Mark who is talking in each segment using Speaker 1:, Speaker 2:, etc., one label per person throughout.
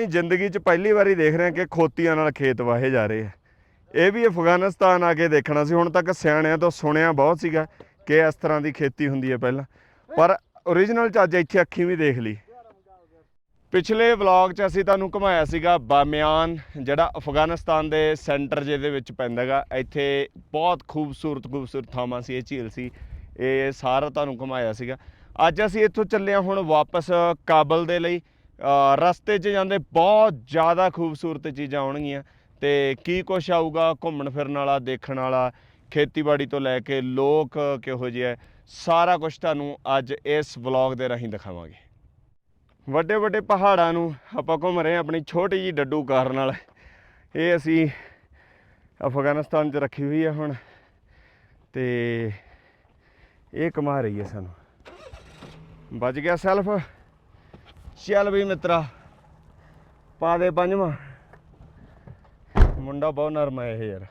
Speaker 1: ਆਪਣੀ ਜ਼ਿੰਦਗੀ 'ਚ ਪਹਿਲੀ ਵਾਰੀ ਦੇਖ ਰਹੇ ਹਾਂ ਕਿ ਖੋਤੀਆਂ ਨਾਲ ਖੇਤ ਵਾਹੇ ਜਾ ਰਹੇ ਆ। ਇਹ ਵੀ ਅਫਗਾਨਿਸਤਾਨ ਆ ਕੇ ਦੇਖਣਾ ਸੀ। ਹੁਣ ਤੱਕ ਸਿਆਣਿਆਂ ਤੋਂ ਸੁਣਿਆ ਬਹੁਤ ਸੀਗਾ ਕਿ ਇਸ ਤਰ੍ਹਾਂ ਦੀ ਖੇਤੀ ਹੁੰਦੀ ਹੈ ਪਹਿਲਾਂ। ਪਰ ਓਰੀਜਨਲ ਚ ਅੱਜ ਇੱਥੇ ਅੱਖੀਂ ਵੀ ਦੇਖ ਲਈ। ਪਿਛਲੇ ਵਲੌਗ 'ਚ ਅਸੀਂ ਤੁਹਾਨੂੰ ਘੁਮਾਇਆ ਸੀਗਾ ਬਾਮਿਆਨ, ਜਿਹੜਾ ਅਫਗਾਨਿਸਤਾਨ ਦੇ ਸੈਂਟਰ ਜਿਹਦੇ ਵਿੱਚ ਪੈਂਦਾ ਹੈਗਾ। ਇੱਥੇ ਬਹੁਤ ਖੂਬਸੂਰਤ ਖੂਬਸੂਰਤ ਥਾਵਾਂ ਸੀ, ਇਹ ਝੀਲ ਸੀ। ਇਹ ਸਾਰਾ ਤੁਹਾਨੂੰ ਘੁਮਾਇਆ ਸੀਗਾ। ਅੱਜ ਅਸੀਂ ਇੱਥੋਂ ਚੱਲੇ ਹਾਂ ਹੁਣ ਵਾਪਸ ਕਾਬਲ ਦੇ ਲਈ। ਰਸਤੇ 'ਚ ਜਾਂਦੇ ਬਹੁਤ ਜ਼ਿਆਦਾ ਖੂਬਸੂਰਤ ਚੀਜ਼ਾਂ ਆਉਣਗੀਆਂ ਤੇ ਕੀ ਕੁਛ ਆਊਗਾ ਘੁੰਮਣ ਫਿਰਨ ਵਾਲਾ, ਦੇਖਣ ਵਾਲਾ, ਖੇਤੀਬਾੜੀ ਤੋਂ ਲੈ ਕੇ ਲੋਕ ਕਿਹੋ ਜਿਹੇ ਆ, ਸਾਰਾ ਕੁਝ ਤੁਹਾਨੂੰ ਅੱਜ ਇਸ ਵਲੌਗ ਦੇ ਰਾਹੀਂ ਦਿਖਾਵਾਂਗੇ। ਵੱਡੇ ਵੱਡੇ ਪਹਾੜਾਂ ਨੂੰ ਆਪਾਂ ਘੁੰਮ ਰਹੇ ਹਾਂ, ਆਪਣੀ ਛੋਟੀ ਜੀ ਡੱਡੂ ਕਾਰ ਨਾਲ। ਇਹ ਅਸੀਂ ਅਫਗਾਨਿਸਤਾਨ 'ਚ ਰੱਖੀ ਹੋਈ ਹੈ ਹੁਣ ਤੇ ਇਹ ਕਮਾ ਰਹੀ ਹੈ ਸਾਨੂੰ। ਬਚ ਗਿਆ ਸੈਲਫ। ਚੱਲ ਵੀ ਮਿੱਤਰਾ, ਪਾ ਦੇ ਪੰਜਵਾਂ। ਮੁੰਡਾ ਬਹੁਤ ਨਰਮ ਹੈ ਇਹ ਯਾਰ।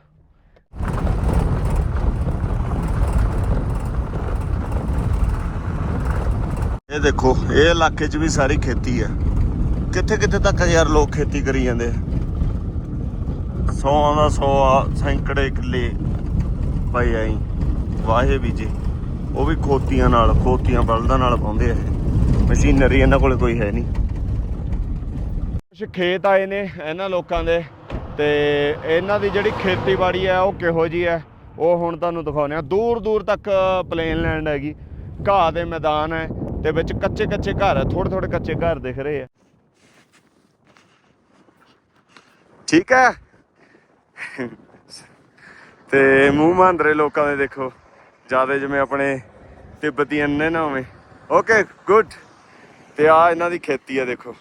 Speaker 1: ਇਹ ਦੇਖੋ, ਇਹ ਇਲਾਕੇ 'ਚ ਵੀ ਸਾਰੀ ਖੇਤੀ ਹੈ ਕਿੱਥੇ ਕਿੱਥੇ ਤੱਕ ਯਾਰ ਲੋਕ ਖੇਤੀ ਕਰੀ ਜਾਂਦੇ ਆ? ਸੌਆਂ ਦਾ ਸੌ ਆ ਸੈਂਕੜੇ ਕਿੱਲੇ, ਭਾਈ ਆਈ ਵਾਹੇ ਬੀਜੇ। ਉਹ ਵੀ ਖੋਤੀਆਂ ਨਾਲ, ਖੋਤੀਆਂ ਬਲਦਾਂ ਨਾਲ ਪਾਉਂਦੇ ਆ ਇਹ। ਮਸ਼ੀਨਰੀ ਇਹਨਾਂ ਕੋਲੇ ਕੋਈ ਹੈ ਨਹੀਂ। ਕੁਝ ਖੇਤ ਆਏ ਨੇ ਇਹਨਾਂ ਲੋਕਾਂ ਦੇ ਤੇ ਇਹਨਾਂ ਦੀ ਜਿਹੜੀ ਖੇਤੀਬਾੜੀ ਹੈ ਉਹ ਕਿਹੋ ਜੀ ਹੈ ਉਹ ਹੁਣ ਤੁਹਾਨੂੰ ਦਿਖਾਉਂਦੇ ਆ ਦੂਰ ਦੂਰ ਤੱਕ ਪਲੇਨ ਲੈਂਡ ਹੈਗੀ ਘਾਹ ਦੇ ਮੈਦਾਨ ਹੈ ਤੇ ਵਿੱਚ ਕੱਚੇ ਕੱਚੇ ਘਰ ਹੈ ਥੋੜੇ ਥੋੜੇ ਕੱਚੇ ਘਰ ਦਿਖ ਰਹੇ ਆ ਠੀਕ ਹੈ। ਤੇ ਮੂੰਹ ਮਾਂਦਰੇ ਲੋਕਾਂ ਦੇ ਦੇਖੋ ਜ਼ਿਆਦਾ ਜਿਵੇਂ ਆਪਣੇ ਤਿੱਬਤੀਅਨ ਨੇ ਨਾ ਓਕੇ ਗੁੱਡ ਤੇ ਆ ਇਹਨਾਂ ਦੀ ਖੇਤੀ ਆ ਦੇਖੋ।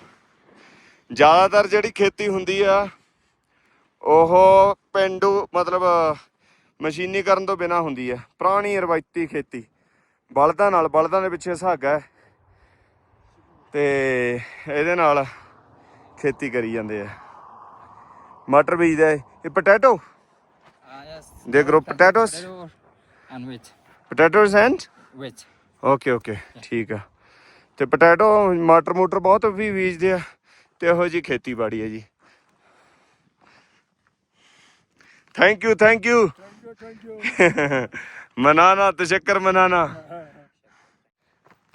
Speaker 1: ਜ਼ਿਆਦਾਤਰ ਜਿਹੜੀ ਖੇਤੀ ਹੁੰਦੀ ਆ ਉਹ ਪਿੰਡੂ ਮਤਲਬ ਮਸ਼ੀਨੀਕਰਨ ਤੋਂ ਬਿਨਾ ਹੁੰਦੀ ਆ। ਪੁਰਾਣੀ ਰਵਾਇਤੀ ਖੇਤੀ। ਬਲਦਾਂ ਨਾਲ ਬਲਦਾਂ ਦੇ ਪਿੱਛੇ ਸੁਹਾਗਾ ਹੈ ਤੇ ਇਹਦੇ ਨਾਲ ਖੇਤੀ ਕਰੀ ਜਾਂਦੇ ਆ। ਮਟਰ ਬੀਜਦੇ ਇਹ potato. They grow potatoes?
Speaker 2: Potato and wheat.
Speaker 1: Potatoes and
Speaker 2: Wheat.
Speaker 1: Okay okay ਠੀਕ ਆ। ਤੇ ਪੋਟੈਟੋ ਮਟਰ ਮੋਟਰ ਬਹੁਤ ਵੀ ਬੀਜਦੇ ਆ ਤੇ ਇਹੋ ਜੀ ਖੇਤੀਬਾੜੀ ਹੈ ਜੀ। ਥੈਂਕ ਯੂ ਥੈਂਕ ਯੂ ਮਨਾਨਾ, ਤਸ਼ੱਕਰ ਮਨਾਨਾ।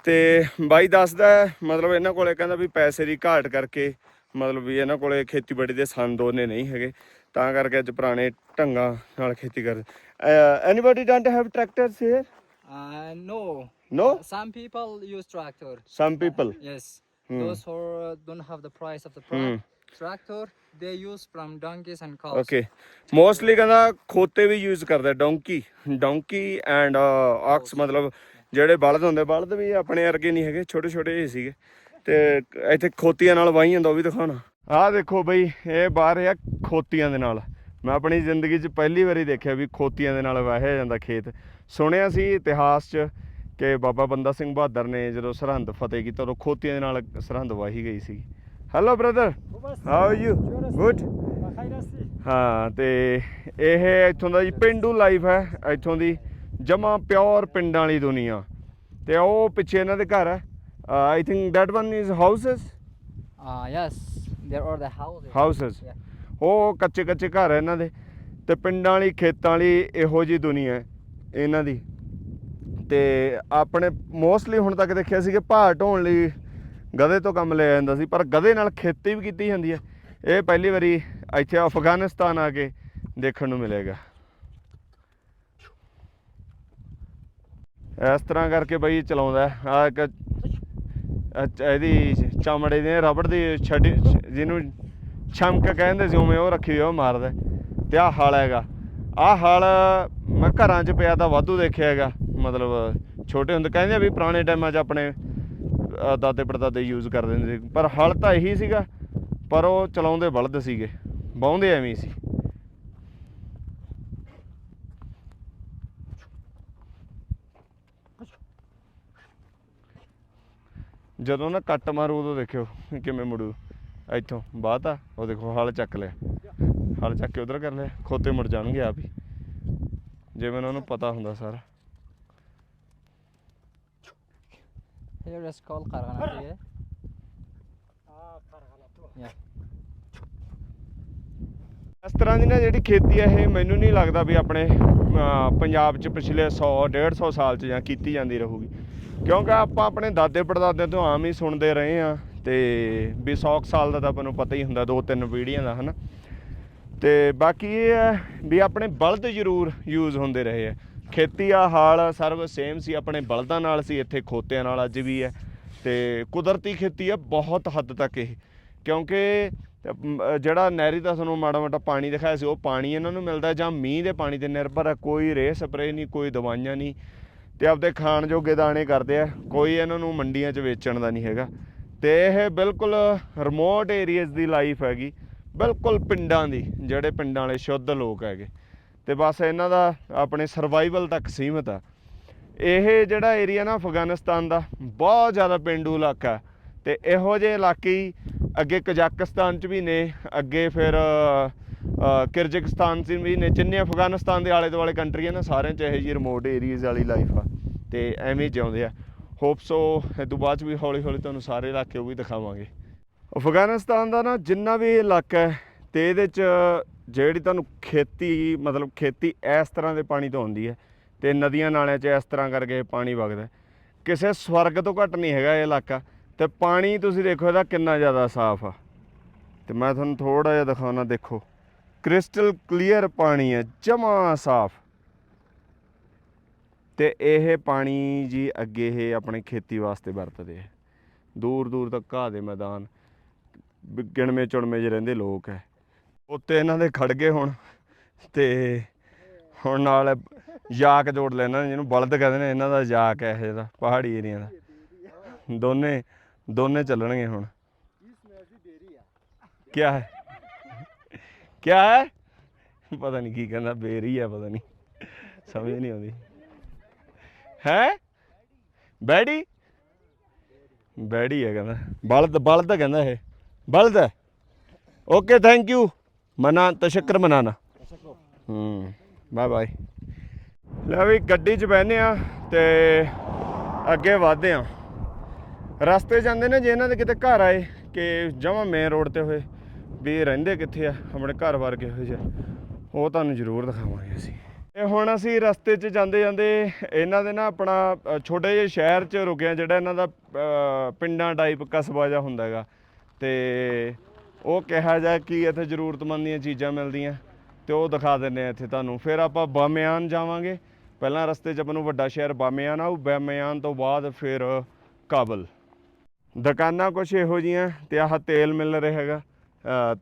Speaker 1: ਤੇ ਬਾਈ ਦੱਸਦਾ ਮਤਲਬ ਇਹਨਾਂ ਕੋਲੇ ਕਹਿੰਦਾ ਵੀ ਪੈਸੇ ਦੀ ਘਾਟ ਕਰਕੇ ਮਤਲਬ ਵੀ ਇਹਨਾਂ ਕੋਲੇ ਖੇਤੀਬਾੜੀ ਦੇ ਸੰਦ ਉਹਨੇ ਨਹੀਂ ਹੈਗੇ, ਤਾਂ ਕਰਕੇ ਅੱਜ ਪੁਰਾਣੇ ਢੰਗਾਂ ਨਾਲ ਖੇਤੀ ਕਰਦੇ anybody don't have tractors here
Speaker 2: Uh, no.
Speaker 1: No?
Speaker 2: Some people use tractor.
Speaker 1: Some people.
Speaker 2: Yes.
Speaker 1: Hmm.
Speaker 2: Those who uh, don't have the price of the pro-
Speaker 1: Hmm.
Speaker 2: tractor, they use from donkeys and cows.
Speaker 1: Okay mostly ਕਹਿੰਦਾ ਖੋਤੇ ਵੀ use ਕਰਦਾ donkey donkey and ox ਮਤਲਬ ਜਿਹੜੇ ਬਲਦ ਹੁੰਦੇ ਬਲਦ ਵੀ ਆਪਣੇ ਵਰਗੇ ਨਹੀਂ ਹੈਗੇ ਛੋਟੇ ਛੋਟੇ ਜਿਹੇ ਸੀਗੇ ਤੇ ਇੱਥੇ ਖੋਤੀਆਂ ਨਾਲ ਵਾਹੀ ਜਾਂਦਾ ਉਹ ਵੀ ਦਿਖਾਉਣਾ ਆਹ ਦੇਖੋ ਬਈ ਇਹ ਬਾਹਰ ਆ ਖੋਤੀਆਂ ਦੇ ਨਾਲ ਮੈਂ ਆਪਣੀ ਜ਼ਿੰਦਗੀ 'ਚ ਪਹਿਲੀ ਵਾਰੀ ਦੇਖਿਆ ਵੀ ਖੋਤੀਆਂ ਦੇ ਨਾਲ ਵਾਹਿਆ ਜਾਂਦਾ ਖੇਤ। ਸੁਣਿਆ ਸੀ ਇਤਿਹਾਸ 'ਚ ਕਿ ਬਾਬਾ ਬੰਦਾ ਸਿੰਘ ਬਹਾਦਰ ਨੇ ਜਦੋਂ ਸਰਹੰਦ ਫਤਿਹ ਕੀਤਾ ਉਦੋਂ ਖੋਤੀਆਂ ਦੇ ਨਾਲ ਸਰਹੰਦ ਵਾਹੀ ਗਈ ਸੀ। Hello brother how are you good ਹਾਂ ਤੇ ਇਹ ਇੱਥੋਂ ਦਾ ਜੀ ਪਿੰਡੂ ਲਾਈਫ ਹੈ ਇੱਥੋਂ ਦੀ ਜਮਾ ਪਿਓਰ ਪਿੰਡਾਂ ਵਾਲੀ ਦੁਨੀਆ। ਤੇ ਉਹ ਪਿੱਛੇ ਇਹਨਾਂ ਦੇ ਘਰ ਹੈ। I think that one is houses
Speaker 2: Uh, yes. There are the houses.
Speaker 1: Houses
Speaker 2: Yeah.
Speaker 1: ਉਹ ਕੱਚੇ ਕੱਚੇ ਘਰ ਹੈ ਇਹਨਾਂ ਦੇ ਤੇ ਪਿੰਡਾਂ ਵਾਲੀ, ਖੇਤਾਂ ਵਾਲੀ ਇਹੋ ਜੀ ਦੁਨੀਆ ਹੈ ਇਹਨਾਂ ਦੀ। ਤੇ ਆਪਣੇ ਮੋਸਟਲੀ ਹੁਣ ਤੱਕ ਦੇਖਿਆ ਸੀ ਕਿ ਭਾਰ ਢੋਣ ਲਈ ਗਧੇ ਤੋਂ ਕੰਮ ਲਿਆ ਜਾਂਦਾ ਸੀ, ਪਰ ਗਧੇ ਨਾਲ ਖੇਤੀ ਵੀ ਕੀਤੀ ਜਾਂਦੀ ਹੈ। ਇਹ ਪਹਿਲੀ ਵਾਰੀ ਇੱਥੇ ਅਫਗਾਨਿਸਤਾਨ ਆ ਕੇ ਦੇਖਣ ਨੂੰ ਮਿਲੇਗਾ। ਇਸ ਤਰ੍ਹਾਂ ਕਰਕੇ ਬਈ ਚਲਾਉਂਦਾ ਆ ਇੱਕ ਇਹਦੀ ਚਮੜੇ ਦੀ ਰਬੜ ਦੀ ਛੱਡੀ, ਜਿਹਨੂੰ ਛਮਕ ਕਹਿੰਦੇ ਸੀ, ਉਵੇਂ ਉਹ ਰੱਖੀ ਉਹ ਮਾਰਦਾ। ਤੇ ਆਹ ਹਲ ਹੈਗਾ। ਆਹ ਹਲ ਮੈਂ ਘਰਾਂ 'ਚ ਪਿਆ ਤਾਂ ਵਾਧੂ ਦੇਖਿਆ ਹੈਗਾ। ਮਤਲਬ ਛੋਟੇ ਹੁੰਦੇ ਕਹਿੰਦੇ ਆ ਵੀ ਪੁਰਾਣੇ ਟਾਈਮਾਂ 'ਚ ਆਪਣੇ ਦਾਦੇ ਪੜਦਾਦੇ ਯੂਜ਼ ਕਰਦੇ ਹੁੰਦੇ ਸੀ। ਪਰ ਹਲ ਤਾਂ ਇਹੀ ਸੀਗਾ, ਪਰ ਉਹ ਚਲਾਉਂਦੇ ਬਲਦ ਸੀਗੇ। ਬਾਉਂਦੇ ਐਵੇਂ ਸੀ। ਜਦੋਂ ਨਾ ਕੱਟ ਮਾਰੂ ਉਦੋਂ ਦੇਖਿਓ ਕਿਵੇਂ ਮੁੜੂ। ਇੱਥੋਂ ਬਾਤ ਆ ਉਹ ਦੇਖੋ ਹਲ ਚੱਕ ਲਿਆ। ਹਲ ਚੱਕ ਕੇ ਉਧਰ ਕਰ ਲਿਆ ਖੋਤੇ ਮੁੜ ਜਾਣਗੇ ਆਪ ਹੀ। ਜਿਵੇਂ ਉਹਨਾਂ ਨੂੰ ਪਤਾ ਹੁੰਦਾ ਸਾਰਾ.
Speaker 2: Yeah.
Speaker 1: ਤਰ੍ਹਾਂ ਦੀ ਨਾ ਜਿਹੜੀ ਖੇਤੀ ਹੈ ਇਹ ਮੈਨੂੰ ਨਹੀਂ ਲੱਗਦਾ ਵੀ ਆਪਣੇ ਪੰਜਾਬ 'ਚ ਪਿਛਲੇ 100 150 ਸਾਲ 'ਚ ਜਾਂ ਕੀਤੀ ਜਾਂਦੀ ਰਹੂਗੀ। ਕਿਉਂਕਿ ਆਪਾਂ ਆਪਣੇ ਦਾਦੇ ਪੜਦਾਦੇ ਤੋਂ ਆਮ ਹੀ ਸੁਣਦੇ ਰਹੇ ਆ ਤੇ ਵੀ 100 ਕੁ ਸਾਲ ਦਾ ਤਾਂ ਆਪਾਂ ਨੂੰ ਪਤਾ ਹੀ ਹੁੰਦਾ, ਦੋ ਤਿੰਨ ਪੀੜ੍ਹੀਆਂ ਦਾ, ਹਨਾ? ਤੇ ਬਾਕੀ ਇਹ ਹੈ ਵੀ ਆਪਣੇ ਬਲਦ ਜ਼ਰੂਰ ਯੂਜ਼ ਹੁੰਦੇ ਰਹੇ ਆ। ਖੇਤੀ ਆ, ਹਾਲ ਸਰਵ ਸੇਮ ਸੀ, ਆਪਣੇ ਬਲਦਾਂ ਨਾਲ ਸੀ, ਇੱਥੇ ਖੋਤਿਆਂ ਨਾਲ ਅੱਜ ਵੀ ਹੈ। ਤੇ ਕੁਦਰਤੀ ਖੇਤੀ ਆ ਬਹੁਤ ਹੱਦ ਤੱਕ ਇਹ। ਕਿਉਂਕਿ ਜਿਹੜਾ ਨਹਿਰੀ ਦਾ ਤੁਹਾਨੂੰ ਮਾੜਾ ਮੋਟਾ ਪਾਣੀ ਦਿਖਾਇਆ ਸੀ, ਉਹ ਪਾਣੀ ਇਹਨਾਂ ਨੂੰ ਮਿਲਦਾ ਜਾਂ ਮੀਂਹ ਦੇ ਪਾਣੀ ਤੇ ਨਿਰਭਰ ਹੈ ਕੋਈ ਰੇ ਸਪਰੇ ਨਹੀਂ, ਕੋਈ ਦਵਾਈਆਂ ਨਹੀਂ। ਤੇ ਆਪਦੇ ਖਾਣ ਜੋਗੇ ਦਾਣੇ ਕਰਦੇ ਆ, ਕੋਈ ਇਹਨਾਂ ਨੂੰ ਮੰਡੀਆਂ 'ਚ ਵੇਚਣ ਦਾ ਨਹੀਂ ਹੈਗਾ। ਤੇ ਇਹ ਬਿਲਕੁਲ ਰਿਮੋਟ ਏਰੀਆਜ਼ ਦੀ ਲਾਈਫ ਹੈਗੀ। ਬਿਲਕੁਲ ਪਿੰਡਾਂ ਦੀ ਜਿਹੜੇ ਪਿੰਡਾਂ ਵਾਲੇ ਸ਼ੁੱਧ ਲੋਕ ਹੈਗੇ। ਤੇ ਬਸ ਇਹਨਾਂ ਦਾ ਆਪਣੇ ਸਰਵਾਈਵਲ ਤੱਕ ਸੀਮਤ ਆ। ਇਹ ਜਿਹੜਾ ਏਰੀਆ ਨਾ ਅਫਗਾਨਿਸਤਾਨ ਦਾ ਬਹੁਤ ਜ਼ਿਆਦਾ ਪਿੰਡੂ ਇਲਾਕਾ ਹੈ। ਤੇ ਇਹੋ ਜਿਹੇ ਇਲਾਕੇ ਅੱਗੇ ਕਜ਼ਾਕਿਸਤਾਨ ਚ ਵੀ ਨੇ ਅੱਗੇ ਫਿਰ ਅ, ਕਿਰਗਿਜ਼ਸਤਾਨ ਚ ਵੀ ਨੇ। ਜਿੰਨੇ ਅਫਗਾਨਿਸਤਾਨ ਦੇ ਆਲੇ ਦੁਆਲੇ ਕੰਟਰੀਆਂ ਨੇ ਸਾਰਿਆਂ ਚ ਇਹੋ ਜਿਹੀ ਰਿਮੋਟ ਏਰੀਆਜ਼ ਵਾਲੀ ਲਾਈਫ ਆ। ਤੇ ਐਵੇਂ ਹੀ ਜਿਉਂਦੇ ਆ। ਹੋਪ ਸੋ ਇਹ ਤੋਂ ਬਾਅਦ 'ਚ ਵੀ ਹੌਲੀ ਹੌਲੀ ਤੁਹਾਨੂੰ ਸਾਰੇ ਇਲਾਕੇ ਉਹ ਵੀ ਦਿਖਾਵਾਂਗੇ। ਅਫਗਾਨਿਸਤਾਨ ਦਾ ਨਾ ਜਿੰਨਾ ਵੀ ਇਹ ਇਲਾਕਾ ਹੈ, ਤੇ ਇਹਦੇ ਚ ਜਿਹੜੀ ਤੁਹਾਨੂੰ ਖੇਤੀ, ਮਤਲਬ ਖੇਤੀ ਇਸ ਤਰ੍ਹਾਂ ਦੇ ਪਾਣੀ ਤੋਂ ਹੁੰਦੀ ਹੈ, ਤੇ ਨਦੀਆਂ ਨਾਲਿਆਂ 'ਚ ਇਸ ਤਰ੍ਹਾਂ ਕਰਕੇ ਪਾਣੀ ਵਗਦਾ ਕਿਸੇ ਸਵਰਗ ਤੋਂ ਘੱਟ ਨਹੀਂ ਹੈਗਾ ਇਹ ਇਲਾਕਾ, ਤੇ ਪਾਣੀ ਤੁਸੀਂ ਦੇਖੋ ਇਹਦਾ ਕਿੰਨਾ ਜ਼ਿਆਦਾ ਸਾਫ਼ ਆ। ਤੇ ਮੈਂ ਤੁਹਾਨੂੰ ਥੋੜਾ ਜਿਹਾ ਦਿਖਾਉਣਾ, ਦੇਖੋ। ਕ੍ਰਿਸਟਲ ਕਲੀਅਰ ਪਾਣੀ ਹੈ, ਜਮਾ ਸਾਫ਼। ਤੇ ਇਹ ਪਾਣੀ ਜੀ ਅੱਗੇ ਇਹ ਆਪਣੇ ਖੇਤੀ ਵਾਸਤੇ ਵਰਤਦੇ ਆ। ਦੂਰ ਦੂਰ ਤੱਕ ਘਾਹ ਦੇ ਮੈਦਾਨ ਵੀ ਗਿਣਵੇਂ ਚੁਣਵੇਂ ਜਿਹੇ ਰਹਿੰਦੇ ਲੋਕ ਹੈ ਉੱਤੇ ਇਹਨਾਂ ਦੇ ਖੜ ਗਏ ਹੁਣ ਤੇ ਹੁਣ ਨਾਲ ਯਾਕ ਜੋੜ ਲੈਣਾ ਜਿਹਨੂੰ ਬਲਦ ਕਹਿੰਦੇ ਨੇ, ਇਹਨਾਂ ਦਾ ਯਾਕ ਹੈ ਇਹ ਦਾ ਪਹਾੜੀ ਏਰੀਆ ਦਾ। ਦੋਨੇ ਦੋਨੇ ਚੱਲਣਗੇ ਹੁਣ। ਕੀ ਹੈ? ਕੀ ਹੈ? ਪਤਾ ਨਹੀਂ ਕੀ ਕਹਿੰਦਾ, ਬੇਰੀ ਹੈ ਪਤਾ ਨਹੀਂ। ਸਮਝ ਨਹੀਂ ਆਉਂਦੀ। ਹੈ? ਬੈੜੀ? ਬੈੜੀ ਹੈ ਕਹਿੰਦਾ। ਬਲਦ ਬਲਦ ਕਹਿੰਦਾ ਇਹ। ਬਲਦ ਹੈ। ਓਕੇ ਥੈਂਕ ਯੂ ਮਨਾ, ਤਸ਼ੱਕਰ ਮਨਾਨਾ ਹੂੰ ਬਾਏ ਬਾਏ ਲੈ ਵੀ ਗੱਡੀ 'ਚ ਬਹਿਨੇ ਆ ਤੇ ਅੱਗੇ ਵਧਦੇ ਆ ਰਸਤੇ ਜਾਂਦੇ ਨੇ ਜੇ ਇਹਨਾਂ ਦੇ ਕਿਤੇ ਘਰ ਆਏ ਕਿ ਜਮਾ ਮੇਨ ਰੋਡ ਤੇ ਹੋਏ, ਵੀ ਰਹਿੰਦੇ ਕਿੱਥੇ ਆ, ਆਪਣੇ ਘਰ ਵਰਗੇ ਹੋਏ ਜੇ। ਉਹ ਤੁਹਾਨੂੰ ਜ਼ਰੂਰ ਦਿਖਾਵਾਂਗੇ ਅਸੀਂ। ਇਹ ਹੁਣ ਅਸੀਂ ਰਸਤੇ 'ਚ ਜਾਂਦੇ ਜਾਂਦੇ ਇਹਨਾਂ ਦੇ ਨਾ ਆਪਣਾ ਛੋਟੇ ਜਿਹੇ ਸ਼ਹਿਰ 'ਚ ਰੁਕਿਆ ਜਿਹੜਾ ਇਹਨਾਂ ਦਾ ਪਿੰਡਾਂ ਟਾਈਪ ਕਸਬਾ ਜਿਹਾ ਹੁੰਦਾ ਹੈਗਾ। ਤੇ ਉਹ ਕਿਹਾ ਜਾ ਕਿ ਇੱਥੇ ਜ਼ਰੂਰਤਮੰਦ ਦੀਆਂ ਚੀਜ਼ਾਂ ਮਿਲਦੀਆਂ, ਤੇ ਉਹ ਦਿਖਾ ਦਿੰਨੇ ਆ ਇੱਥੇ ਤੁਹਾਨੂੰ। ਫਿਰ ਆਪਾਂ ਬਾਮਿਆਨ ਜਾਵਾਂਗੇ। ਪਹਿਲਾਂ ਰਸਤੇ 'ਚ ਆਪਾਂ ਨੂੰ ਵੱਡਾ ਸ਼ਹਿਰ ਬਾਮਿਆਨ ਆਊ, ਬਾਮਿਆਨ ਤੋਂ ਬਾਅਦ ਫਿਰ ਕਾਬਲ। ਦੁਕਾਨਾਂ ਕੁਛ ਇਹੋ ਜੀਆਂ ਤੇ ਆਹ ਤੇਲ ਮਿਲ ਰਿਹਾ ਹੈਗਾ।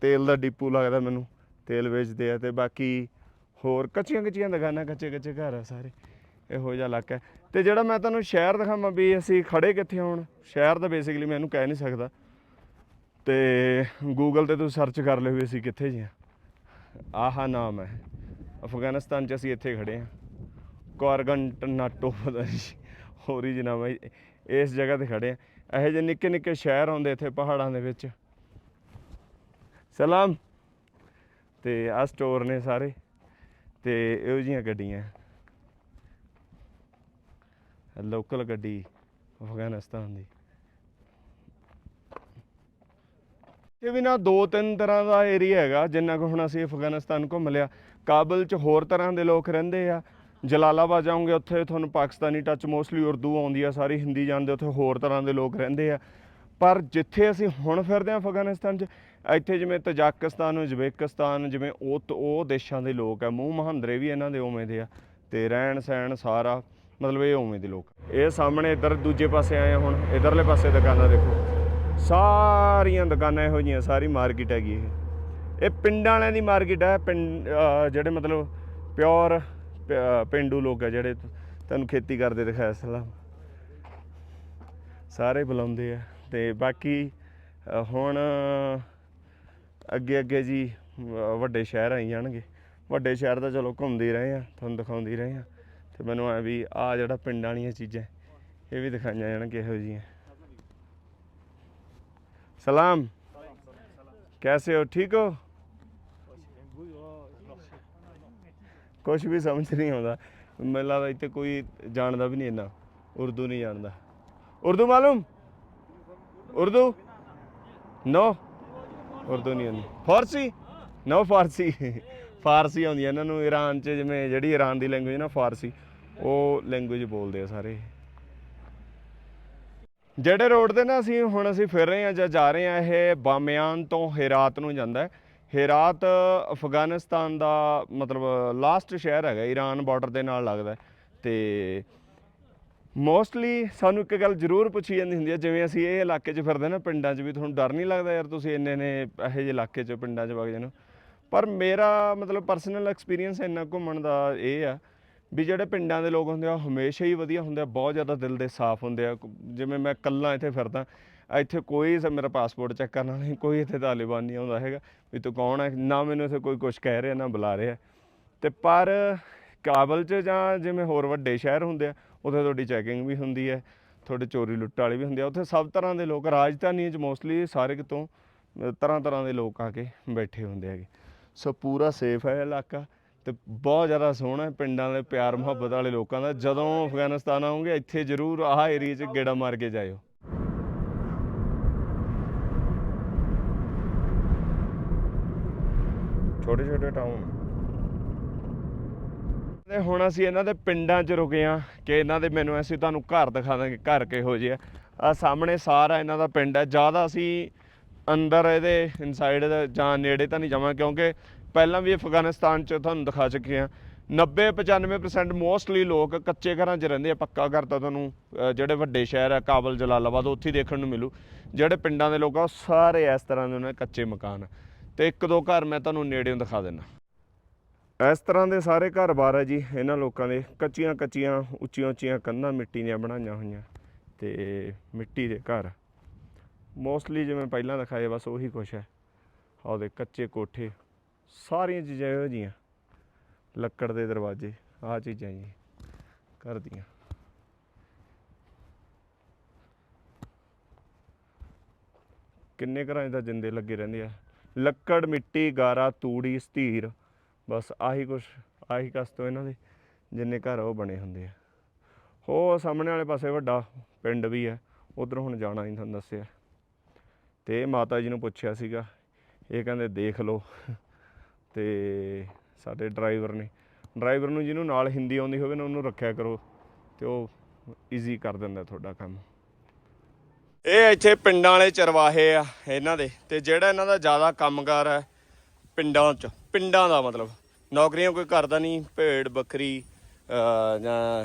Speaker 1: ਤੇਲ ਦਾ ਡਿਪੂ ਲੱਗਦਾ ਮੈਨੂੰ, ਤੇਲ ਵੇਚਦੇ ਆ, ਤੇ ਬਾਕੀ ਹੋਰ ਕੱਚੀਆਂ ਕੱਚੀਆਂ ਦੁਕਾਨਾਂ, ਕੱਚੇ ਕੱਚੇ ਘਰ ਆ ਸਾਰੇ। ਇਹੋ ਜਿਹਾ ਇਲਾਕਾ ਹੈ। ਤੇ ਜਿਹੜਾ ਮੈਂ ਤੁਹਾਨੂੰ ਸ਼ਹਿਰ ਦਿਖਾਵਾਂ ਵੀ ਅਸੀਂ ਖੜੇ ਕਿੱਥੇ ਹੁਣ? ਸ਼ਹਿਰ ਦਾ ਬੇਸਿਕਲੀ ਮੈਨੂੰ ਕਹਿ ਨਹੀਂ ਸਕਦਾ। ਤੇ ਗੂਗਲ ਤੇ ਤੁਸੀਂ ਸਰਚ ਕਰ ਲਿਓ ਵੀ ਅਸੀਂ ਕਿੱਥੇ ਜੀ ਆ ਆਹਾ ਨਾਮ ਹੈ। ਅਫਗਾਨਿਸਤਾਨ ਚ ਅਸੀਂ ਇੱਥੇ ਖੜੇ ਆ ਕਾਰਗੰਟ ਨਾਟੋ ਪਤਾ ਨਹੀਂ ਹੋਰ ਹੀ ਜਨਾਬ ਹੈ। ਇਸ ਜਗ੍ਹਾ ਤੇ ਖੜੇ ਆ ਇਹੋ ਜਿਹੇ ਨਿੱਕੇ ਨਿੱਕੇ ਸ਼ਹਿਰ ਆਉਂਦੇ ਇੱਥੇ ਪਹਾੜਾਂ ਦੇ ਵਿੱਚ। ਸਲਾਮ। ਤੇ ਆ ਸਟੋਰ ਨੇ ਸਾਰੇ। ਤੇ ਇਹੋ ਜਿਹੀਆਂ ਗੱਡੀਆਂ। ਲੋਕਲ ਗੱਡੀ ਅਫਗਾਨਿਸਤਾਨ ਦੀ। ਇਹ ਵੀ ਨਾ ਦੋ ਤਿੰਨ ਤਰ੍ਹਾਂ ਦਾ ਏਰੀਆ ਹੈਗਾ, ਜਿੰਨਾ ਕੁ ਹੁਣ ਅਸੀਂ ਅਫਗਾਨਿਸਤਾਨ ਘੁੰਮ ਲਿਆ। ਕਾਬਲ 'ਚ ਹੋਰ ਤਰ੍ਹਾਂ ਦੇ ਲੋਕ ਰਹਿੰਦੇ ਆ। ਜਲਾਲਾਬਾਦ ਜਾਓਗੇ, ਉੱਥੇ ਤੁਹਾਨੂੰ ਪਾਕਿਸਤਾਨੀ ਟੱਚ ਮੋਸਟਲੀ ਉਰਦੂ ਆਉਂਦੀ ਆ, ਸਾਰੀ ਹਿੰਦੀ ਜਾਣਦੇ, ਉੱਥੇ ਹੋਰ ਤਰ੍ਹਾਂ ਦੇ ਲੋਕ ਰਹਿੰਦੇ ਆ। ਪਰ ਜਿੱਥੇ ਅਸੀਂ ਹੁਣ ਫਿਰਦੇ ਆ ਅਫਗਾਨਿਸਤਾਨ 'ਚ ਇੱਥੇ ਜਿਵੇਂ ਤਜਾਕਿਸਤਾਨ, ਉਜ਼ਬੇਕਿਸਤਾਨ, ਜਿਵੇਂ ਉਹ ਤ- ਉਹ ਦੇਸ਼ਾਂ ਦੇ ਲੋਕ ਆ, ਮੂੰਹ ਮਹਾਂਦਰੇ ਵੀ ਇਹਨਾਂ ਦੇ ਉਵੇਂ ਦੇ ਆ ਤੇ ਰਹਿਣ ਸਹਿਣ ਸਾਰਾ, ਮਤਲਬ ਇਹ ਉਵੇਂ ਦੇ ਲੋਕ ਇਹ ਸਾਹਮਣੇ ਇੱਧਰ ਦੂਜੇ ਪਾਸੇ ਆਏ ਆ ਹੁਣ, ਇਧਰਲੇ ਪਾਸੇ ਦੁਕਾਨਾਂ ਦੇਖੋ। ਸਾਰੀਆਂ ਦੁਕਾਨਾਂ ਇਹੋ ਜਿਹੀਆਂ, ਸਾਰੀ ਮਾਰਕੀਟ ਹੈਗੀ ਇਹ। ਇਹ ਪਿੰਡਾਂ ਵਾਲਿਆਂ ਦੀ ਮਾਰਕੀਟ ਹੈ ਪਿੰਡ ਜਿਹੜੇ ਮਤਲਬ ਪਿਓਰ ਪਿੰਡੂ ਲੋਕ ਆ ਜਿਹੜੇ ਤੁਹਾਨੂੰ ਖੇਤੀ ਕਰਦੇ ਦਿਖਾਇਆ ਸਲਾਮ ਸਾਰੇ ਬੁਲਾਉਂਦੇ ਆ ਤੇ ਬਾਕੀ ਹੁਣ ਅੱਗੇ ਅੱਗੇ ਜੀ ਵੱਡੇ ਸ਼ਹਿਰ ਆਈ ਜਾਣਗੇ। ਵੱਡੇ ਸ਼ਹਿਰ ਦਾ ਚਲੋ ਘੁੰਮਦੇ ਰਹੇ ਆ, ਤੁਹਾਨੂੰ ਦਿਖਾਉਂਦੇ ਰਹੇ ਆ। ਤੇ ਮੈਨੂੰ ਐ ਵੀ ਆ ਜਿਹੜਾ ਪਿੰਡਾਂ ਵਾਲੀਆਂ ਚੀਜ਼ਾਂ, ਇਹ ਵੀ ਦਿਖਾਈਆਂ ਜਾਣ ਕਿਹੋ ਜੀਆਂ ਸਲਾਮ। ਕੈਸੇ ਹੋ? ਠੀਕ ਹੋ? ਕੁਝ ਵੀ ਸਮਝ ਨਹੀਂ ਆਉਂਦਾ। ਮੈਨੂੰ ਲੱਗਦਾ ਇੱਥੇ ਕੋਈ ਜਾਣਦਾ ਵੀ ਨਹੀਂ ਇੰਨਾ। ਉਰਦੂ ਨਹੀਂ ਜਾਣਦਾ। ਉਰਦੂ ਮਾਲੂਮ? ਉਰਦੂ? ਨੋ। ਉਰਦੂ ਨਹੀਂ ਆਉਂਦੀ ਫਾਰਸੀ? ਨੋ ਫਾਰਸੀ। ਫਾਰਸੀ ਆਉਂਦੀ ਹੈ ਇਹਨਾਂ ਨੂੰ ਈਰਾਨ 'ਚ ਜਿਵੇਂ ਜਿਹੜੀ ਈਰਾਨ ਦੀ ਲੈਂਗੁਏਜ ਨਾ, ਫਾਰਸੀ, ਉਹ ਲੈਂਗੁਏਜ ਬੋਲਦੇ ਆ ਸਾਰੇ। ਜਿਹੜੇ ਰੋਡ ਤੇ ਨਾ ਅਸੀਂ ਹੁਣ ਅਸੀਂ ਫਿਰ ਰਹੇ ਹਾਂ ਜਾਂ ਜਾ ਰਹੇ ਹਾਂ, ਇਹ ਬਾਮਿਆਨ ਤੋਂ ਹੇਰਾਤ ਨੂੰ ਜਾਂਦਾ ਹੈ। ਹੈਰਾਤ ਅਫਗਾਨਿਸਤਾਨ ਦਾ ਮਤਲਬ ਲਾਸਟ ਸ਼ਹਿਰ ਹੈਗਾ। ਈਰਾਨ ਬਾਰਡਰ ਦੇ ਨਾਲ ਲੱਗਦਾ ਹੈ। ਤੇ ਮੋਸਟਲੀ ਸਾਨੂੰ ਇੱਕ ਗੱਲ ਜ਼ਰੂਰ ਪੁੱਛੀ ਜਾਂਦੀ ਹੁੰਦੀ ਹੈ ਜਿਵੇਂ ਅਸੀਂ ਇਹ ਇਲਾਕੇ 'ਚ ਫਿਰਦੇ ਨਾ, ਪਿੰਡਾਂ 'ਚ ਵੀ ਤੁਹਾਨੂੰ ਡਰ ਨਹੀਂ ਲੱਗਦਾ ਯਾਰ ਤੁਸੀਂ ਇੰਨੇ ਨੇ ਇਹੋ ਜਿਹੇ ਇਲਾਕੇ 'ਚ, ਪਿੰਡਾਂ 'ਚ ਵਗ ਜਾਣਾ। ਪਰ ਮੇਰਾ ਮਤਲਬ ਪਰਸਨਲ ਐਕਸਪੀਰੀਅੰਸ ਇੰਨਾ ਘੁੰਮਣ ਦਾ ਇਹ ਆ ਵੀ ਜਿਹੜੇ ਪਿੰਡਾਂ ਦੇ ਲੋਕ ਹੁੰਦੇ ਆ, ਉਹ ਹਮੇਸ਼ਾ ਹੀ ਵਧੀਆ ਹੁੰਦੇ ਆ, ਬਹੁਤ ਜ਼ਿਆਦਾ ਦਿਲ ਦੇ ਸਾਫ਼ ਹੁੰਦੇ ਆ। ਜਿਵੇਂ ਮੈਂ ਇਕੱਲਾ ਇੱਥੇ ਫਿਰਦਾ, ਇੱਥੇ ਕੋਈ ਸ- ਮੇਰਾ ਪਾਸਪੋਰਟ ਚੈੱਕ ਕਰਨ ਵਾਲਾ ਨਹੀਂ, ਕੋਈ ਇੱਥੇ ਤਾਲਿਬਾਨ ਨਹੀਂ ਆਉਂਦਾ ਹੈਗਾ ਵੀ ਤੂੰ ਕੌਣ ਹੈ ਨਾ ਮੈਨੂੰ ਇੱਥੇ ਕੋਈ ਕੁਝ ਕਹਿ ਰਿਹਾ, ਨਾ ਬੁਲਾ ਰਿਹਾ। ਤੇ ਪਰ ਕਾਬਲ 'ਚ ਜਾਂ ਜਿਵੇਂ ਹੋਰ ਵੱਡੇ ਸ਼ਹਿਰ ਹੁੰਦੇ ਆ ਉੱਥੇ ਤੁਹਾਡੀ ਚੈਕਿੰਗ ਵੀ ਹੁੰਦੀ ਹੈ, ਤੁਹਾਡੇ ਚੋਰੀ ਲੁੱਟ ਵਾਲੇ ਵੀ ਹੁੰਦੇ ਆ ਉੱਥੇ ਸਭ ਤਰ੍ਹਾਂ ਦੇ ਲੋਕ, ਰਾਜਧਾਨੀ 'ਚ ਮੋਸਟਲੀ ਸਾਰੇ ਕਿਤੋਂ ਤਰ੍ਹਾਂ ਤਰ੍ਹਾਂ ਦੇ ਲੋਕ ਆ ਕੇ ਬੈਠੇ ਹੁੰਦੇ ਹੈਗੇ। ਸੋ ਪੂਰਾ ਸੇਫ ਹੈ ਇਲਾਕਾ ਤੇ ਬਹੁਤ ਜ਼ਿਆਦਾ ਸੋਹਣਾ ਹੈ, ਪਿੰਡਾਂ ਦੇ ਪਿਆਰ ਮੁਹੱਬਤ ਵਾਲੇ ਲੋਕਾਂ ਦਾ। ਜਦੋਂ ਅਫਗਾਨਿਸਤਾਨ ਆਉਂਗੇ, ਇੱਥੇ ਜ਼ਰੂਰ ਆਹ ਏਰੀਆ 'ਚ ਗੇੜਾ ਮਾਰ ਕੇ ਜਾਇਓ। ਛੋਟੇ ਛੋਟੇ ਟਾਊਨ ਤੇ ਹੁਣ ਅਸੀਂ ਇਹਨਾਂ ਦੇ ਪਿੰਡਾਂ 'ਚ ਰੁਕੇ ਆ ਕਿ ਇਹਨਾਂ ਦੇ ਮੈਨੂੰ ਅਸੀਂ ਤੁਹਾਨੂੰ ਘਰ ਦਿਖਾ ਦਾਂਗੇ, ਘਰ ਕਿਹੋ ਜਿਹੇ ਆ। ਸਾਹਮਣੇ ਸਾਰਾ ਇਹਨਾਂ ਦਾ ਪਿੰਡ ਹੈ। ਜ਼ਿਆਦਾ ਅਸੀਂ ਅੰਦਰ ਇਹਦੇ ਇਨਸਾਈਡ ਜਾਂ ਨੇੜੇ ਤਾਂ ਨਹੀਂ ਜਾਵਾਂ ਕਿਉਂਕਿ ਪਹਿਲਾਂ ਵੀ ਅਫਗਾਨਿਸਤਾਨ 'ਚ ਤੁਹਾਨੂੰ ਦਿਖਾ ਚੁੱਕੇ ਆ 90 95% ਮੋਸਟਲੀ ਲੋਕ ਕੱਚੇ ਘਰਾਂ 'ਚ ਰਹਿੰਦੇ ਆ, ਪੱਕਾ ਘਰ ਤਾਂ ਤੁਹਾਨੂੰ ਜਿਹੜੇ ਵੱਡੇ ਸ਼ਹਿਰ ਆ, ਕਾਬਲ ਜਲਾਲਾਬਾਦ, ਉੱਥੇ ਹੀ ਦੇਖਣ ਨੂੰ ਮਿਲੂ। ਜਿਹੜੇ ਪਿੰਡਾਂ ਦੇ ਲੋਕ ਆ, ਉਹ ਸਾਰੇ ਇਸ ਤਰ੍ਹਾਂ ਦੇ ਉਹਨਾਂ ਕੱਚੇ ਮਕਾਨ ਆ। ਤੇ ਇੱਕ ਦੋ ਘਰ ਮੈਂ ਤੁਹਾਨੂੰ ਨੇੜਿਓਂ ਦਿਖਾ ਦਿੰਦਾ। ਇਸ ਤਰ੍ਹਾਂ ਦੇ ਸਾਰੇ ਘਰ-ਬਾਰ ਹੈ ਜੀ, ਇਹਨਾਂ ਲੋਕਾਂ ਦੇ ਕੱਚੀਆਂ ਕੱਚੀਆਂ ਉੱਚੀਆਂ ਉੱਚੀਆਂ ਕੰਧਾਂ ਮਿੱਟੀ ਦੀਆਂ ਬਣਾਈਆਂ ਹੋਈਆਂ ਤੇ ਮਿੱਟੀ ਦੇ ਘਰ। ਮੋਸਟਲੀ ਜਿਵੇਂ ਪਹਿਲਾਂ ਦਿਖਾਏ, ਬਸ ਉਹੀ ਕੁਛ ਹੈ। ਉਹਦੇ ਕੱਚੇ ਕੋਠੇ, ਸਾਰੀਆਂ ਚੀਜ਼ਾਂ ਇਹੋ ਜਿਹੀਆਂ। ਲੱਕੜ ਦੇ ਦਰਵਾਜ਼ੇ, ਆਹ ਚੀਜ਼ਾਂ ਜੀ, ਘਰ ਦੀਆਂ। ਕਿੰਨੇ ਘਰਾਂ 'ਚ ਤਾਂ ਜਿੰਦੇ ਲੱਗੇ ਰਹਿੰਦੇ ਆ। ਲੱਕੜ, ਮਿੱਟੀ, ਗਾਰਾ, ਤੂੜੀ ਸਥੀਰ ਬਸ ਆਹੀ ਕੁਛ, ਆਹੀ ਕਸ ਤੋਂ ਇਹਨਾਂ ਦੇ, ਜਿੰਨੇ ਘਰ ਉਹ ਬਣੇ ਹੁੰਦੇ ਆ। ਹੋ, ਸਾਹਮਣੇ ਵਾਲੇ ਪਾਸੇ ਵੱਡਾ ਪਿੰਡ ਵੀ ਹੈ ਉਧਰ ਹੁਣ ਜਾਣਾ ਨਹੀਂ ਤੁਹਾਨੂੰ ਦੱਸਿਆ। ਤੇ ਮਾਤਾ ਜੀ ਨੂੰ ਪੁੱਛਿਆ ਸੀਗਾ, ਇਹ ਕਹਿੰਦੇ ਦੇਖ ਲਓ। ਤੇ ਸਾਡੇ ਡਰਾਈਵਰ ਨੇ, ਡਰਾਈਵਰ ਨੂੰ ਜਿਹਨੂੰ ਨਾਲ ਹਿੰਦੀ ਆਉਂਦੀ ਹੋਵੇ ਨਾ, ਉਹਨੂੰ ਰੱਖਿਆ ਕਰੋ, ਤੇ ਉਹ ਈਜ਼ੀ ਕਰ ਦਿੰਦਾ ਤੁਹਾਡਾ ਕੰਮ। ਇਹ ਇੱਥੇ ਪਿੰਡਾਂ ਵਾਲੇ ਚਰਵਾਹੇ ਆ, ਇਹਨਾਂ ਦੇ, ਤੇ ਜਿਹੜਾ ਇਹਨਾਂ ਦਾ ਜ਼ਿਆਦਾ ਕੰਮਕਾਰ ਹੈ ਪਿੰਡਾਂ 'ਚ, ਪਿੰਡਾਂ ਦਾ ਮਤਲਬ। ਨੌਕਰੀਆਂ ਕੋਈ ਕਰਦਾ ਨਹੀਂ, ਭੇਡ, ਬੱਕਰੀ ਜਾਂ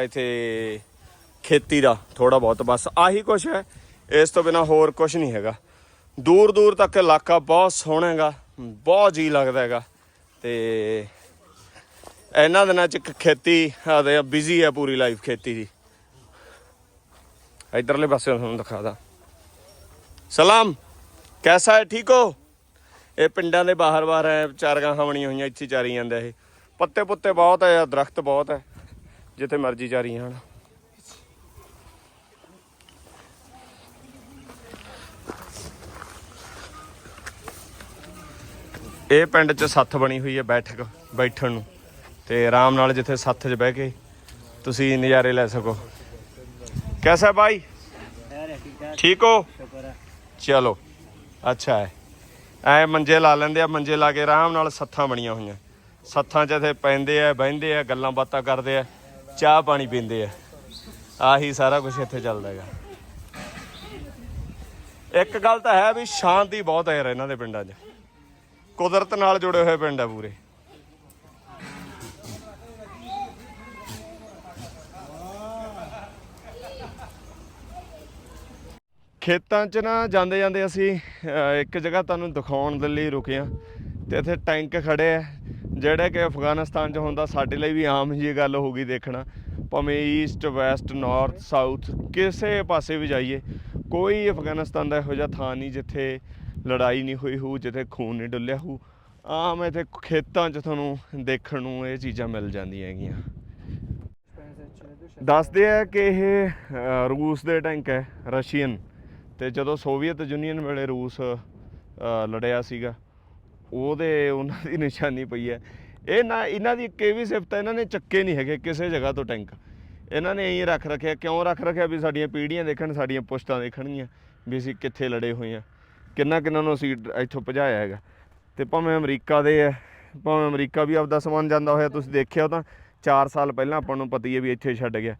Speaker 1: ਇੱਥੇ ਖੇਤੀ ਦਾ ਥੋੜਾ ਬਹੁਤ, ਬਸ ਆਹੀ ਕੁਛ ਹੈ। ਇਸ ਤੋਂ ਬਿਨਾ ਹੋਰ ਕੁਛ ਨਹੀਂ ਹੈਗਾ। ਦੂਰ ਦੂਰ ਤੱਕ ਇਲਾਕਾ ਬਹੁਤ ਸੋਹਣਾ ਹੈਗਾ, ਬਹੁਤ ਜੀ ਲੱਗਦਾ ਹੈਗਾ। ਤੇ ਇਹਨਾਂ ਦਿਨਾਂ ਚ ਕ- ਖੇਤੀ ਆਦੇ ਬਿਜ਼ੀ ਹੈ ਪੂਰੀ ਲਾਈਫ ਖੇਤੀ ਦੀ। ਇਧਰਲੇ ਪਾਸੇ ਤੁਹਾਨੂੰ ਦਿਖਾਦਾ ਸਲਾਮ, ਕੈਸਾ ਹੈ? ਠੀਕ ਹੋ? ਇਹ ਪਿੰਡਾਂ ਦੇ ਬਾਹਰ ਬਾਹਰ ਐ ਚਾਰਗਾਂ ਬਣੀਆਂ ਹੋਈਆਂ ਇੱਥੇ ਚਾਰੀ ਜਾਂਦੇ ਇਹ। ਪੱਤੇ ਪੁੱਤੇ ਬਹੁਤ ਐ ਦਰਖਤ ਬਹੁਤ ਐ ਜਿੱਥੇ ਮਰਜ਼ੀ ਚਾਰੀ ਜਾਣ। ਇਹ ਪਿੰਡ 'ਚ ਸੱਥ ਬਣੀ ਹੋਈ ਹੈ ਬੈਠਕ ਬੈਠਣ ਨੂੰ। ਤੇ ਆਰਾਮ ਨਾਲ ਜਿੱਥੇ ਸੱਥ 'ਚ ਬਹਿ ਕੇ ਤੁਸੀਂ ਨਜ਼ਾਰੇ ਲੈ ਸਕੋ। ਕੈਸਾ ਭਾਈ ਠੀਕ ਹੋ? ਚਲੋ ਅੱਛਾ ਹੈ ਐ ਮੰਜੇ ਲਾ ਲੈਂਦੇ ਆ, ਮੰਜੇ ਲਾ ਕੇ ਆਰਾਮ ਨਾਲ ਸੱਥਾਂ ਬਣੀਆਂ ਹੋਈਆਂ। ਸੱਥਾਂ 'ਚ ਇੱਥੇ ਪੈਂਦੇ ਆ, ਬਹਿੰਦੇ ਆ, ਗੱਲਾਂ ਬਾਤਾਂ ਕਰਦੇ ਆ, ਚਾਹ ਪਾਣੀ ਪੀਂਦੇ ਆ। ਆਹੀ ਸਾਰਾ ਕੁਝ ਇੱਥੇ ਚੱਲਦਾ ਹੈਗਾ। ਇੱਕ ਗੱਲ ਤਾਂ ਹੈ ਵੀ ਸ਼ਾਂਤੀ ਬਹੁਤ ਹੈ ਯਾਰ ਇਹਨਾਂ ਦੇ ਪਿੰਡਾਂ 'ਚ। ਕੁਦਰਤ ਨਾਲ ਜੁੜੇ ਹੋਏ ਪਿੰਡ ਆ ਪੂਰੇ। ਖੇਤਾਂ 'ਚ ਨਾ ਜਾਂਦੇ ਜਾਂਦੇ ਅਸੀਂ ਇੱਕ ਜਗ੍ਹਾ ਤੁਹਾਨੂੰ ਦਿਖਾਉਣ ਦੇ ਲਈ ਰੁਕੇ ਆ ਤੇ ਇੱਥੇ ਟੈਂਕ ਖੜੇ ਆ। ਜਿਹੜੇ ਕਿ ਅਫਗਾਨਿਸਤਾਨ 'ਚ ਹੁੰਦਾ, ਸਾਡੇ ਲਈ ਵੀ ਆਮ ਜੀ ਗੱਲ ਹੋ ਗਈ ਦੇਖਣਾ। ਭਾਵੇਂ ਈਸਟ ਵੈਸਟ ਨਾਰਥ ਸਾਊਥ ਕਿਸੇ ਪਾਸੇ ਵੀ ਜਾਈਏ, ਕੋਈ ਅਫਗਾਨਿਸਤਾਨ ਦਾ ਇਹੋ ਜਿਹਾ ਥਾਂ ਨਹੀਂ ਜਿੱਥੇ ਲੜਾਈ ਨਹੀਂ ਹੋਈ ਹੋਊ, ਜਿੱਥੇ ਖੂਨ ਨਹੀਂ ਡੁੱਲਿਆ ਹੋਊ। ਆਮ ਇੱਥੇ ਖੇਤਾਂ 'ਚ ਤੁਹਾਨੂੰ ਦੇਖਣ ਨੂੰ ਇਹ ਚੀਜ਼ਾਂ ਮਿਲ ਜਾਂਦੀਆਂ ਹੈਗੀਆਂ। ਦੱਸਦੇ ਆ ਕਿ ਇਹ ਰੂਸ ਦੇ ਟੈਂਕ ਹੈ, ਰਸ਼ੀਅਨ। ਤੇ ਜਦੋਂ ਸੋਵੀਅਤ ਯੂਨੀਅਨ ਵੇਲੇ ਰੂਸ ਲੜਿਆ ਸੀਗਾ, ਉਹਦੇ ਉਹਨਾਂ ਦੀ ਨਿਸ਼ਾਨੀ ਪਈ ਹੈ। ਇਹ ਨਾ, ਇਹਨਾਂ ਦੀ ਇੱਕ ਇਹ ਵੀ ਸਿਫਤ ਹੈ, ਇਹਨਾਂ ਨੇ ਚੱਕੇ ਨਹੀਂ ਹੈਗੇ ਕਿਸੇ ਜਗ੍ਹਾ ਤੋਂ ਟੈਂਕ। ਇਹਨਾਂ ਨੇ ਇਹੀ ਰੱਖ ਰੱਖਿਆ, ਕਿਉਂ ਰੱਖ ਰੱਖਿਆ ਵੀ ਸਾਡੀਆਂ ਪੀੜ੍ਹੀਆਂ ਦੇਖਣ, ਸਾਡੀਆਂ ਪੁਸ਼ਤਾਂ ਦੇਖਣਗੀਆਂ, ਵੀ ਅਸੀਂ ਕਿੱਥੇ ਲੜੇ ਹੋਏ ਆ ਕਿੰਨਾ ਕਿੰਨਾ ਨੂੰ ਅਸੀਂ ਇੱਥੋਂ ਭਜਾਇਆ ਹੈਗਾ। ਤੇ ਭਾਵੇਂ ਅਮਰੀਕਾ ਦੇ ਹੈ, ਭਾਵੇਂ ਅਮਰੀਕਾ ਵੀ ਆਪਦਾ ਸਮਾਨ ਜਾਂਦਾ ਹੋਇਆ, ਤੁਸੀਂ ਦੇਖਿਆ ਤਾਂ 4 ਸਾਲ ਪਹਿਲਾਂ ਆਪਾਂ ਨੂੰ ਪਤੀ ਹੈ ਵੀ ਇੱਥੇ ਛੱਡ ਗਿਆ।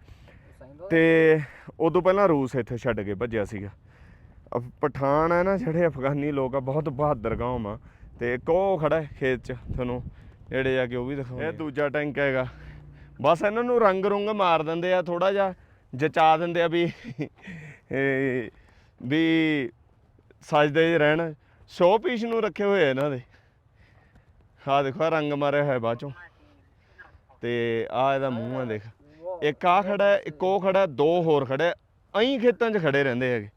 Speaker 1: ਤੇ ਉਦੋਂ ਪਹਿਲਾਂ ਰੂਸ ਇੱਥੇ ਛੱਡ ਕੇ ਭੱਜਿਆ ਸੀਗਾ। ਪਠਾਨ ਹੈ ਨਾ ਜਿਹੜੇ ਅਫਗਾਨੀ ਲੋਕ ਆ ਬਹੁਤ ਬਹਾਦਰ ਕੌਮ ਆ। ਤੇ ਉਹ ਖੜਾ ਹੈ ਖੇਤ 'ਚ ਤੁਹਾਨੂੰ ਜਿਹੜੇ ਜਾ ਕੇ ਉਹ ਵੀ ਦਿਖਾਉਂਦੇ ਇਹ ਦੂਜਾ ਟੈਂਕ ਹੈਗਾ। ਬਸ ਇਹਨਾਂ ਨੂੰ ਰੰਗ ਰੁੰਗ ਮਾਰ ਦਿੰਦੇ ਆ ਥੋੜਾ ਜਿਹਾ ਜਚਾ ਦਿੰਦੇ ਆ ਵੀ ਵੀ ਸਜਦੇ ਰਹਿਣ। ਸ਼ੋ ਪੀਸ ਨੂੰ ਰੱਖੇ ਹੋਏ ਆ ਇਹਨਾਂ ਦੇ। ਆਹ ਦੇਖੋ ਆਹ ਰੰਗ ਮਾਰਿਆ ਹੋਇਆ ਬਾਅਦ ਚੋਂ। ਤੇ ਆ ਇਹਦਾ ਮੂੰਹ ਆ ਦੇਖ। ਇੱਕ ਆ ਖੜਾ ਇੱਕ ਉਹ ਖੜਾ ਦੋ ਹੋਰ ਖੜੇ ਅਹੀਂ ਖੇਤਾਂ 'ਚ ਖੜੇ ਰਹਿੰਦੇ ਹੈਗੇ।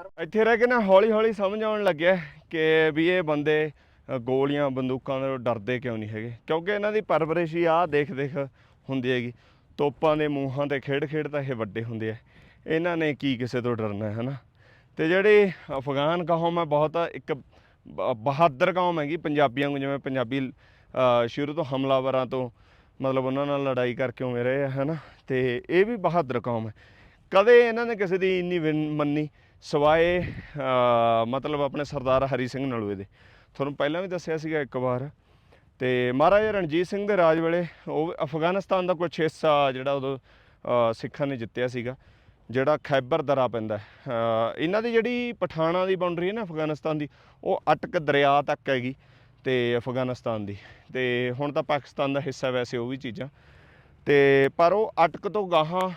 Speaker 1: ਇੱਥੇ ਰਹਿ ਕੇ ਨਾ ਹੌਲੀ ਹੌਲੀ ਸਮਝ ਆਉਣ ਲੱਗਿਆ ਕਿ ਵੀ ਇਹ ਬੰਦੇ ਗੋਲੀਆਂ, ਬੰਦੂਕਾਂ ਤੋਂ ਡਰਦੇ ਕਿਉਂ ਨਹੀਂ ਹੈਗੇ? ਕਿਉਂਕਿ ਇਹਨਾਂ ਦੀ ਪਰਵਰਿਸ਼ ਹੀ ਆਹ ਦੇਖ ਦੇਖ ਹੁੰਦੀ ਹੈਗੀ। ਤੋਪਾਂ ਦੇ ਮੂੰਹਾਂ ਤੇ ਖੇਡ ਖੇਡ ਤਾਂ ਇਹ ਵੱਡੇ ਹੁੰਦੇ ਆ। ਇਹਨਾਂ ਨੇ ਕੀ ਕਿਸੇ ਤੋਂ ਡਰਨਾ ਹੈ ਹਨਾ? ਤੇ ਜਿਹੜੇ ਅਫਗਾਨ ਕੌਮ ਹੈ ਬਹੁਤ ਇੱਕ ਬ- ਬਹਾਦਰ ਕੌਮ ਹੈਗੀ ਪੰਜਾਬੀਆਂ ਨੂੰ, ਜਿਵੇਂ ਪੰਜਾਬੀ ਸ਼ੁਰੂ ਤੋਂ ਹਮਲਾਵਰਾਂ ਤੋਂ ਮਤਲਬ ਉਹਨਾਂ ਨਾਲ ਲੜਾਈ ਕਰਕੇ ਉਵੇਂ ਰਹੇ ਆ, ਹਨਾ? ਤੇ ਇਹ ਵੀ ਬਹਾਦਰ ਕੌਮ ਹੈ ਕਦੇ ਇਹਨਾਂ ਨੇ ਕਿਸੇ ਦੀ ਇੰਨੀ ਵਿਨ- ਮੰਨੀ? ਸਵਾਏ ਮਤਲਬ ਆਪਣੇ ਸਰਦਾਰ ਹਰੀ ਸਿੰਘ ਨਲੂਏ ਦੇ। ਤੁਹਾਨੂੰ ਪਹਿਲਾਂ ਵੀ ਦੱਸਿਆ ਸੀਗਾ ਇੱਕ ਵਾਰ। ਤੇ ਮਹਾਰਾਜਾ ਰਣਜੀਤ ਸਿੰਘ ਦੇ ਰਾਜ ਵੇਲੇ ਉਹ ਅਫਗਾਨਿਸਤਾਨ ਦਾ ਕੁਛ ਹਿੱਸਾ ਜਿਹੜਾ ਉਦੋਂ ਸਿੱਖਾਂ ਨੇ ਜਿੱਤਿਆ ਸੀਗਾ, ਜਿਹੜਾ ਖੈਬਰ ਦਰਾ ਪੈਂਦਾ ਇਹਨਾਂ ਦੀ ਜਿਹੜੀ ਪਠਾਣਾ ਦੀ ਬਾਉਂਡਰੀ ਹੈ ਨਾ ਅਫਗਾਨਿਸਤਾਨ ਦੀ, ਉਹ ਅਟਕ ਦਰਿਆ ਤੱਕ ਹੈਗੀ ਤੇ ਅਫਗਾਨਿਸਤਾਨ ਦੀ। ਤੇ ਹੁਣ ਤਾਂ ਪਾਕਿਸਤਾਨ ਦਾ ਹਿੱਸਾ ਵੈਸੇ ਉਹ ਵੀ ਚੀਜ਼ਾਂ। ਤੇ ਪਰ ਉਹ ਅਟਕ ਤੋਂ ਗਾਹਾਂ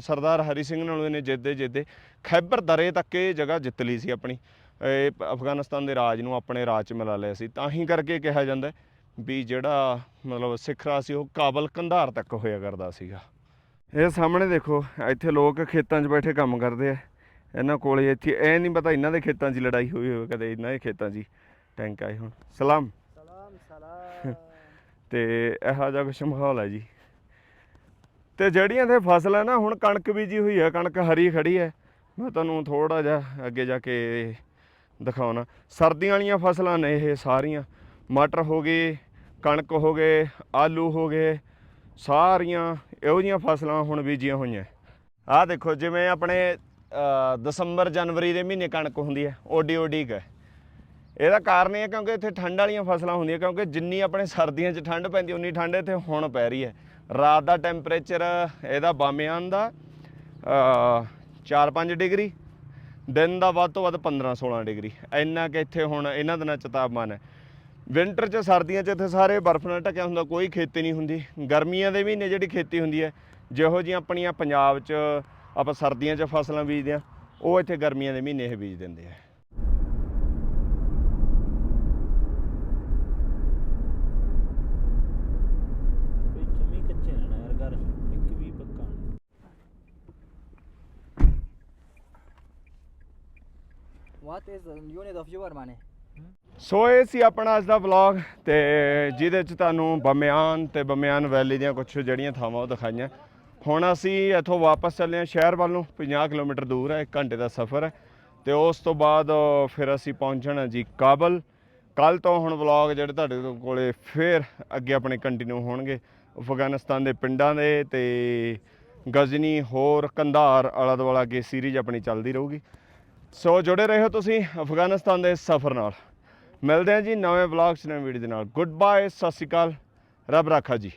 Speaker 1: ਸਰਦਾਰ ਹਰੀ ਸਿੰਘ ਨਲੂਏ ਨੇ ਜਿੱਦੇ ਜਿੱਦੇ ਖੈਬਰ ਦਰੇ ਤੱਕ ਇਹ ਜਗ੍ਹਾ ਜਿੱਤ ਲਈ ਸੀ ਆਪਣੀ। ਇਹ ਅਫਗਾਨਿਸਤਾਨ ਦੇ ਰਾਜ ਨੂੰ ਆਪਣੇ ਰਾਜ 'ਚ ਮਿਲਾ ਲਿਆ ਸੀ। ਤਾਂ ਹੀ ਕਰਕੇ ਕਿਹਾ ਜਾਂਦਾ ਵੀ ਜਿਹੜਾ ਮਤਲਬ ਸਿੱਖ ਰਾਜ ਸੀ ਉਹ ਕਾਬਲ ਕੰਧਾਰ ਤੱਕ ਹੋਇਆ ਕਰਦਾ ਸੀਗਾ। ਇਹ ਸਾਹਮਣੇ ਦੇਖੋ ਇੱਥੇ ਲੋਕ ਖੇਤਾਂ 'ਚ ਬੈਠੇ ਕੰਮ ਕਰਦੇ ਆ। ਇਹਨਾਂ ਕੋਲੇ ਇੱਥੇ ਇਹ ਨਹੀਂ ਪਤਾ ਇਹਨਾਂ ਦੇ ਖੇਤਾਂ 'ਚ ਲੜਾਈ ਹੋਈ ਹੋਵੇ ਕਦੇ ਇਹਨਾਂ ਦੇ ਖੇਤਾਂ 'ਚ ਹੀ ਟੈਂਕ ਆਏ ਹੁਣ। ਸਲਾਮ।
Speaker 2: ਸਲਾਮ ਸਲਾਮ।
Speaker 1: ਤੇ ਇਹੋ ਜਿਹਾ ਕੁਛ ਮਾਹੌਲ ਹੈ ਜੀ। ਤੇ ਜਿਹੜੀਆਂ ਤੇ ਫਸਲ ਹੈ ਨਾ ਹੁਣ ਕਣਕ ਬੀਜੀ ਹੋਈ ਹੈ ਕਣਕ ਹਰੀ ਖੜੀ ਹੈ। ਮੈਂ ਤੁਹਾਨੂੰ ਥੋੜਾ ਜਿਹਾ ਅੱਗੇ ਜਾ ਕੇ ਦਿਖਾਉਣਾ। ਸਰਦੀਆਂ ਵਾਲੀਆਂ ਫਸਲਾਂ ਨੇ ਇਹ ਸਾਰੀਆਂ। ਮਟਰ ਹੋ ਗਏ, ਕਣਕ ਹੋ ਗਏ, ਆਲੂ ਹੋ ਗਏ, ਸਾਰੀਆਂ ਇਹੋ ਜਿਹੀਆਂ ਫਸਲਾਂ ਹੁਣ ਬੀਜੀਆਂ ਹੋਈਆਂ। ਆਹ ਦੇਖੋ, ਜਿਵੇਂ ਆਪਣੇ ਦਸੰਬਰ ਜਨਵਰੀ ਦੇ ਮਹੀਨੇ ਕਣਕ ਹੁੰਦੀ ਹੈ, ਓਡੀ ਓਡੀ ਹੈ। ਇਹਦਾ ਕਾਰਨ ਇਹ ਹੈ ਕਿਉਂਕਿ ਇੱਥੇ ਠੰਡ ਵਾਲੀਆਂ ਫਸਲਾਂ ਹੁੰਦੀਆਂ, ਕਿਉਂਕਿ ਜਿੰਨੀ ਆਪਣੇ ਸਰਦੀਆਂ 'ਚ ਠੰਡ ਪੈਂਦੀ, ਉਨੀ ਠੰਡ ਇੱਥੇ ਹੁਣ ਪੈ ਰਹੀ ਹੈ। ਰਾਤ ਦਾ ਟੈਂਪਰੇਚਰ ਇਹਦਾ ਬਾਮਿਆਨ ਦਾ 4-5 ਡਿਗਰੀ। ਦਿਨ ਦਾ ਵੱਧ ਤੋਂ ਵੱਧ 15-16 ਡਿਗਰੀ। ਇੰਨਾ ਕਿ ਇੱਥੇ ਹੁਣ ਇਹਨਾਂ ਦਿਨਾਂ 'ਚ ਤਾਪਮਾਨ ਹੈ। ਵਿੰਟਰ 'ਚ ਸਰਦੀਆਂ 'ਚ ਇੱਥੇ ਸਾਰੇ ਬਰਫ਼ ਨਾਲ ਢੱਕਿਆ ਹੁੰਦਾ, ਕੋਈ ਖੇਤੀ ਨਹੀਂ ਹੁੰਦੀ। ਗਰਮੀਆਂ ਦੇ ਮਹੀਨੇ ਜਿਹੜੀ ਖੇਤੀ ਹੁੰਦੀ ਹੈ, ਜਿਹੋ ਜਿਹੀਆਂ ਆਪਣੀਆਂ ਪੰਜਾਬ 'ਚ ਆਪਾਂ ਸਰਦੀਆਂ 'ਚ ਫਸਲਾਂ ਬੀਜਦੇ ਆ ਉਹ ਇੱਥੇ ਗਰਮੀਆਂ ਦੇ ਮਹੀਨੇ ਇਹ ਬੀਜ ਦਿੰਦੇ ਆ
Speaker 3: ਬਈ ਜਮੀ ਕੱਚੇ ਰਹਿਣਾ ਯਾਰ ਘਰ ਇੱਕ ਵੀ ਪੱਕਾ ਨਹੀਂ
Speaker 2: What is the unit of
Speaker 1: ਸੋ ਇਹ ਸੀ ਆਪਣਾ ਅੱਜ ਦਾ ਵਲੌਗ ਤੇ ਜਿਹਦੇ ਚ ਤੁਹਾਨੂੰ ਬਮਿਆਨ ਤੇ ਬਮਿਆਨ ਵੈਲੀ ਦੀਆਂ ਕੁਝ ਜਿਹੜੀਆਂ ਥਾਵਾਂ ਉਹ ਦਿਖਾਈਆਂ। ਹੁਣ ਅਸੀਂ ਇੱਥੋਂ ਵਾਪਸ ਚੱਲੇ ਹਾਂ ਸ਼ਹਿਰ ਵੱਲ ਨੂੰ 50 ਕਿਲੋਮੀਟਰ ਦੂਰ ਹੈ 1 ਘੰਟੇ ਦਾ ਸਫ਼ਰ ਹੈ। ਤੇ ਉਸ ਤੋਂ ਬਾਅਦ ਫਿਰ ਅਸੀਂ ਪਹੁੰਚਣਾ ਜੀ ਕਾਬਲ। ਕੱਲ ਤੋਂ ਹੁਣ ਵਲੌਗ ਜਿਹੜੇ ਤੁਹਾਡੇ ਕੋਲੇ ਫੇਰ ਅੱਗੇ ਆਪਣੇ ਕੰਟੀਨਿਊ ਹੋਣਗੇ। ਅਫਗਾਨਿਸਤਾਨ ਦੇ ਪਿੰਡਾਂ ਦੇ ਤੇ ਗਜ਼ਨੀ, ਹੋਰ ਕੰਧਾਰ ਆਲਾ ਦੁਆਲਾ ਅੱਗੇ ਸੀਰੀਜ਼ ਆਪਣੀ ਚੱਲਦੀ ਰਹੂਗੀ। ਸੋ ਜੁੜੇ ਰਹੋ ਤੁਸੀਂ ਅਫਗਾਨਿਸਤਾਨ ਦੇ ਸਫ਼ਰ ਨਾਲ। ਮਿਲਦੇ ਹਾਂ ਜੀ ਨਵੇਂ ਵਲੌਗ 'ਚ ਨਵੇਂ ਵੀਡੀਓ ਦੇ ਨਾਲ। ਗੁੱਡ ਬਾਏ ਸਤਿ ਸ਼੍ਰੀ ਅਕਾਲ। ਰੱਬ ਰਾਖਾ ਜੀ।